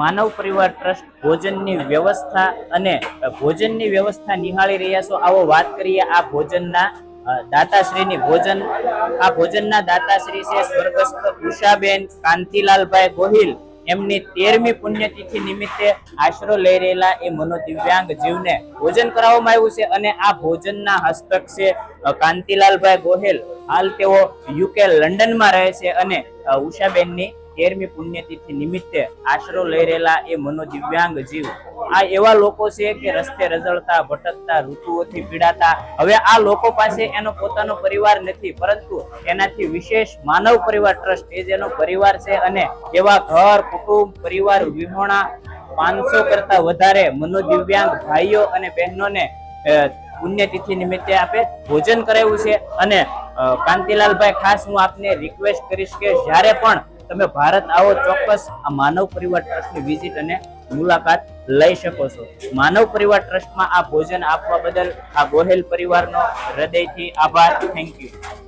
માનવ પરિવાર ટ્રસ્ટ ભોજનની વ્યવસ્થા અને ભોજનની વ્યવસ્થા નિહાળી રહ્યા છો. આવો વાત કરીએ આ ભોજનના દાતાશ્રીની ભોજન. આ ભોજનના દાતાશ્રી છે સ્વર્ગસ્થ ઉષાબેન કાંતિલાલભાઈ ગોહિલ. એમની તેરમી પુણ્યતિથિ નિમિત્તે આશરો લઈ રહેલા એ મનોદિવ્યાંગ જીવને ભોજન કરાવવામાં આવ્યું છે અને આ ભોજનના હસ્તક છે કાંતિલાલભાઈ ગોહેલ. હાલ તેઓ યુકે લંડનમાં રહે છે અને ઉષાબેનની તેરમી પુણ્યતિથિ નિમિત્તે આશરો લઈ રહેલા એ મનોદિવ્યાંગ જીવ. આ એવા લોકો છે કે રસ્તે રઝળતા, ભટકતા, ઋતુઓથી પીડાતા. હવે આ લોકો પાસે એનો પોતાનો પરિવાર નથી, પરંતુ એનાથી વિશેષ માનવ પરિવાર ટ્રસ્ટ એ જેનો પરિવાર છે અને એવા ઘર, કુટુંબ, પરિવાર, વિહોણા પાંચસો કરતા વધારે મનોદિવ્યાંગ ભાઈઓ અને બહેનોને પુણ્યતિથિ નિમિત્તે આપે ભોજન કરાવ્યું છે. અને કાંતિલાલભાઈ, ખાસ હું આપને રિક્વેસ્ટ કરીશ કે જ્યારે પણ તમે ભારત આવો ચોક્કસ આ માનવ પરિવાર ટ્રસ્ટની વિઝિટ અને મુલાકાત લઈ શકો છો. માનવ પરિવાર ટ્રસ્ટમાં આ ભોજન આપવા બદલ આ ગોહેલ પરિવારનો હૃદયથી આભાર. Thank you